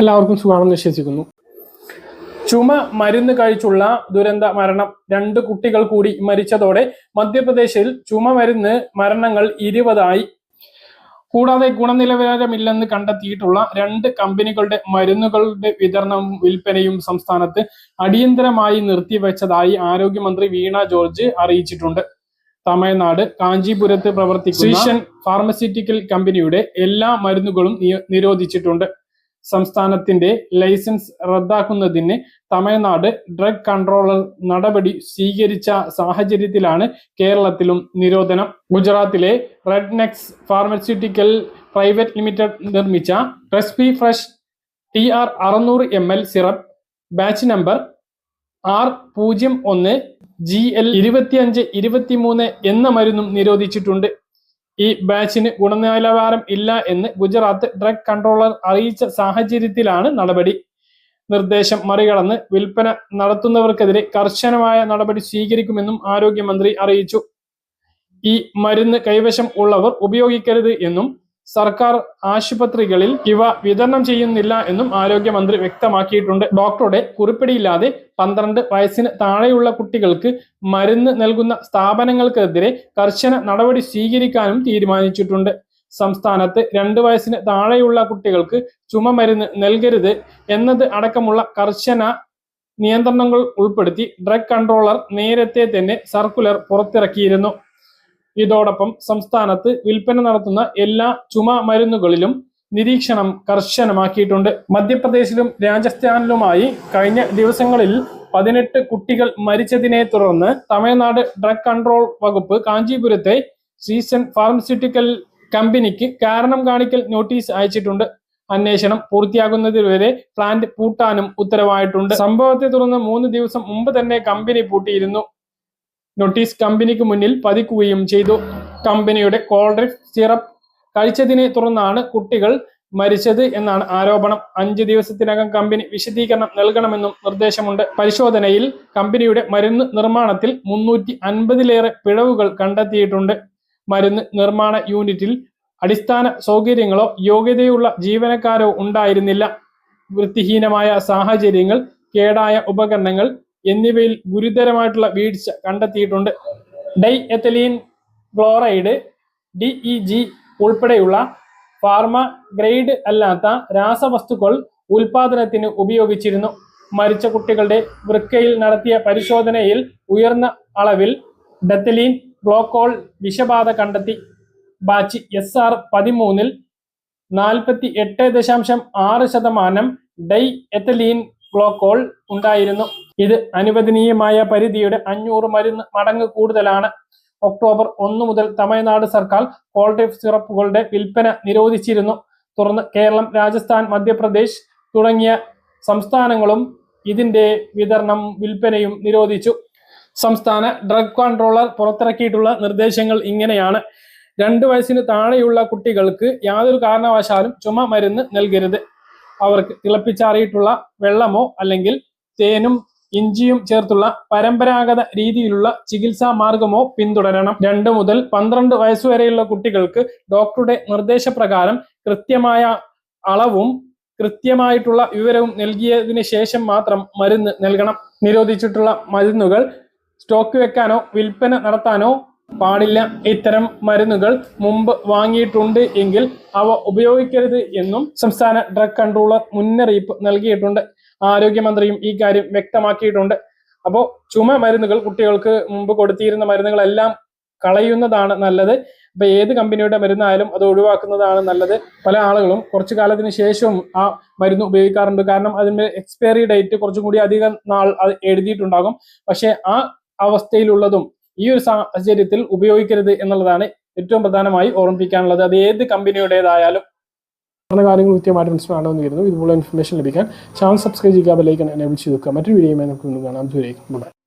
എല്ലാവർക്കും സുഖമാണെന്ന് വിശ്വസിക്കുന്നു. ചുമ മരുന്ന് കഴിച്ചുള്ള ദുരന്ത മരണം. രണ്ട് കുട്ടികൾ കൂടി മരിച്ചതോടെ മധ്യപ്രദേശിൽ ചുമ മരുന്ന് മരണങ്ങൾ ഇരുപതായി. കൂടാതെ ഗുണനിലവാരമില്ലെന്ന് കണ്ടെത്തിയിട്ടുള്ള രണ്ട് കമ്പനികളുടെ മരുന്നുകളുടെ വിതരണവും വിൽപ്പനയും സംസ്ഥാനത്ത് അടിയന്തരമായി നിർത്തിവെച്ചതായി ആരോഗ്യമന്ത്രി വീണ ജോർജ് അറിയിച്ചിട്ടുണ്ട്. തമിഴ്നാട് കാഞ്ചീപുരത്ത് പ്രവർത്തിക്കുന്ന ഫാർമസ്യൂട്ടിക്കൽ കമ്പനിയുടെ എല്ലാ മരുന്നുകളും നിരോധിച്ചിട്ടുണ്ട്. സംസ്ഥാനത്തിന്റെ ലൈസൻസ് റദ്ദാക്കുന്നതിന് തമിഴ്നാട് ഡ്രഗ് കൺട്രോളർ നടപടി സ്വീകരിച്ച സാഹചര്യത്തിലാണ് കേരളത്തിലും നിരോധനം. ഗുജറാത്തിലെ റെഡ്നെക്സ് ഫാർമസ്യൂട്ടിക്കൽ പ്രൈവറ്റ് ലിമിറ്റഡ് നിർമ്മിച്ച റെസ്പി ഫ്രഷ് ടി ആർ അറുന്നൂറ് M L syrup batch number R പൂജ്യം ഒന്ന് ജി എൽ ഇരുപത്തിയഞ്ച് ഇരുപത്തിമൂന്ന് എന്ന മരുന്നും നിരോധിച്ചിട്ടുണ്ട്. ഈ ബാച്ചിന് ഗുണനിലവാരം ഇല്ല എന്ന് ഗുജറാത്ത് ഡ്രഗ് കൺട്രോളർ അറിയിച്ച സാഹചര്യത്തിലാണ് നടപടി. നിർദ്ദേശം മറികടന്ന് വിൽപ്പന നടത്തുന്നവർക്കെതിരെ കർശനമായ നടപടി സ്വീകരിക്കുമെന്നും ആരോഗ്യമന്ത്രി അറിയിച്ചു. ഈ മരുന്ന് കൈവശം ഉള്ളവർ ഉപയോഗിക്കരുത് എന്നും സർക്കാർ ആശുപത്രികളിൽ ഇവ വിതരണം ചെയ്യുന്നില്ല എന്നും ആരോഗ്യമന്ത്രി വ്യക്തമാക്കിയിട്ടുണ്ട്. ഡോക്ടറുടെ കുറിപ്പിടിയില്ലാതെ പന്ത്രണ്ട് വയസ്സിന് താഴെയുള്ള കുട്ടികൾക്ക് മരുന്ന് നൽകുന്ന സ്ഥാപനങ്ങൾക്കെതിരെ കർശന നടപടി സ്വീകരിക്കാനും തീരുമാനിച്ചിട്ടുണ്ട്. സംസ്ഥാനത്ത് രണ്ട് വയസ്സിന് താഴെയുള്ള കുട്ടികൾക്ക് ചുമ മരുന്ന് നൽകരുത് എന്നത് അടക്കമുള്ള കർശന നിയന്ത്രണങ്ങൾ ഉൾപ്പെടുത്തി ഡ്രഗ് കൺട്രോളർ നേരത്തെ തന്നെ സർക്കുലർ പുറത്തിറക്കിയിരുന്നു. ഇതോടൊപ്പം സംസ്ഥാനത്ത് വിൽപ്പന നടത്തുന്ന എല്ലാ ചുമ മരുന്നുകളിലും നിരീക്ഷണം കർശനമാക്കിയിട്ടുണ്ട്. മധ്യപ്രദേശിലും രാജസ്ഥാനിലുമായി കഴിഞ്ഞ ദിവസങ്ങളിൽ പതിനെട്ട് കുട്ടികൾ മരിച്ചതിനെ തുടർന്ന് തമിഴ്നാട് ഡ്രഗ് കൺട്രോൾ വകുപ്പ് കാഞ്ചീപുരത്തെ സീസൺ ഫാർമസ്യൂട്ടിക്കൽ കമ്പനിക്ക് കാരണം കാണിക്കൽ നോട്ടീസ് അയച്ചിട്ടുണ്ട്. അന്വേഷണം പൂർത്തിയാകുന്നതുവരെ പ്ലാന്റ് പൂട്ടാനും ഉത്തരവായിട്ടുണ്ട്. സംഭവത്തെ തുടർന്ന് മൂന്ന് ദിവസം മുമ്പ് തന്നെ കമ്പനി പൂട്ടിയിരുന്നു. നോട്ടീസ് കമ്പനിക്ക് മുന്നിൽ പതിക്കുകയും ചെയ്തു. കമ്പനിയുടെ കോൾഡ്രിഫ് സിറപ്പ് കഴിച്ചതിനെ തുടർന്നാണ് കുട്ടികൾ മരിച്ചത് എന്നാണ് ആരോപണം. അഞ്ച് ദിവസത്തിനകം കമ്പനി വിശദീകരണം നൽകണമെന്നും നിർദ്ദേശമുണ്ട്. പരിശോധനയിൽ കമ്പനിയുടെ മരുന്ന് നിർമ്മാണത്തിൽ മുന്നൂറ്റി അൻപതിലേറെ പിഴവുകൾ കണ്ടെത്തിയിട്ടുണ്ട്. മരുന്ന് നിർമ്മാണ യൂണിറ്റിൽ അടിസ്ഥാന സൗകര്യങ്ങളോ യോഗ്യതയുള്ള ജീവനക്കാരോ ഉണ്ടായിരുന്നില്ല. വൃത്തിഹീനമായ സാഹചര്യങ്ങൾ കേടായ ഉപകരണങ്ങൾ എന്നിവയിൽ ഗുരുതരമായിട്ടുള്ള വീഴ്ച കണ്ടെത്തിയിട്ടുണ്ട്. Di ethylene chloride D E G ഉൾപ്പെടെയുള്ള ഫാർമ ഗ്രേഡ് അല്ലാത്ത രാസവസ്തുക്കൾ ഉൽപാദനത്തിന് ഉപയോഗിച്ചിരുന്നു. മരിച്ച കുട്ടികളുടെ വൃക്കയിൽ നടത്തിയ പരിശോധനയിൽ ഉയർന്ന അളവിൽ ഡെത്തലീൻ ഗ്ലോക്കോൾ വിഷബാധ കണ്ടെത്തി. ബാച്ച് എസ് ആർ പതിമൂന്നിൽ നാൽപ്പത്തി എട്ട് ദശാംശം ആറ് ശതമാനം ഡൈ എത്തലീൻ ഗ്ലോക്കോൾ ഉണ്ടായിരുന്നു. ഇത് അനുവദനീയമായ പരിധിയുടെ അഞ്ഞൂറ് മരുന്ന് മടങ്ങ് കൂടുതലാണ്. ഒക്ടോബർ ഒന്ന് മുതൽ തമിഴ്നാട് സർക്കാർ പോൾട്ടിഫ് സിറപ്പുകളുടെ വിൽപ്പന നിരോധിച്ചിരുന്നു. തുടർന്ന് കേരളം രാജസ്ഥാൻ മധ്യപ്രദേശ് തുടങ്ങിയ സംസ്ഥാനങ്ങളും ഇതിന്റെ വിതരണം വിൽപ്പനയും നിരോധിച്ചു. സംസ്ഥാന ഡ്രഗ് കൺട്രോളർ പുറത്തിറക്കിയിട്ടുള്ള നിർദ്ദേശങ്ങൾ ഇങ്ങനെയാണ്. രണ്ട് വയസ്സിന് താഴെയുള്ള കുട്ടികൾക്ക് യാതൊരു കാരണവശാലും ചുമ മരുന്ന് നൽകരുത്. അവർക്ക് തിളപ്പിച്ചാറിയിട്ടുള്ള വെള്ളമോ അല്ലെങ്കിൽ തേനും ഇഞ്ചിയും ചേർത്തുള്ള പരമ്പരാഗത രീതിയിലുള്ള ചികിത്സാ മാർഗമോ പിന്തുടരണം. രണ്ട് മുതൽ പന്ത്രണ്ട് വയസ്സുവരെയുള്ള കുട്ടികൾക്ക് ഡോക്ടറുടെ നിർദ്ദേശപ്രകാരം കൃത്യമായ അളവും കൃത്യമായിട്ടുള്ള വിവരവും നൽകിയതിന് ശേഷം മാത്രം മരുന്ന് നൽകണം. നിരോധിച്ചിട്ടുള്ള മരുന്നുകൾ സ്റ്റോക്ക് വെക്കാനോ വിൽപ്പന നടത്താനോ പാടില്ല ഇത്തരം മരുന്നുകൾ മുമ്പ് വാങ്ങിയിട്ടുണ്ട് എങ്കിൽ അവ ഉപയോഗിക്കരുത് എന്നും സംസ്ഥാന ഡ്രഗ് കൺട്രോളർ മുന്നറിയിപ്പ് നൽകിയിട്ടുണ്ട്. ആരോഗ്യമന്ത്രിയും ഈ കാര്യം വ്യക്തമാക്കിയിട്ടുണ്ട്. അപ്പോൾ ചുമ മരുന്നുകൾ കുട്ടികൾക്ക് മുമ്പ് കൊടുത്തിരുന്ന മരുന്നുകളെല്ലാം കളയുന്നതാണ് നല്ലത്. ഇപ്പൊ ഏത് കമ്പനിയുടെ മരുന്നായാലും അത് ഒഴിവാക്കുന്നതാണ് നല്ലത്. പല ആളുകളും കുറച്ചു കാലത്തിന് ശേഷവും ആ മരുന്ന് ഉപയോഗിക്കാറുണ്ട്. കാരണം അതിന്റെ എക്സ്പയറി ഡേറ്റ് കുറച്ചും കൂടി അധികം നാൾ എഴുതിയിട്ടുണ്ടാകും. പക്ഷെ ആ അവസ്ഥയിലുള്ളതും ഈ ഒരു സാഹചര്യത്തിൽ ഉപയോഗിക്കരുത് എന്നുള്ളതാണ് ഏറ്റവും പ്രധാനമായി ഓർമ്മിപ്പിക്കാനുള്ളത്. അത് ഏത് കമ്പനിയുടേതായാലും പറഞ്ഞ കാര്യങ്ങൾ കൃത്യമായിട്ട് മനസ്സിലാണെന്ന് വരുന്നു ഇതുപോലെ ഇൻഫർമേഷൻ ലഭിക്കാൻ ചാനൽ സബ്സ്ക്രൈബ് ചെയ്യുക ബെല്ലൈക്കൺ എനേബിൾ ചെയ്ത് വെക്കുക. മറ്റൊരു വീഡിയോയുമായി നമുക്ക് വീണ്ടും ദൂരേക്കും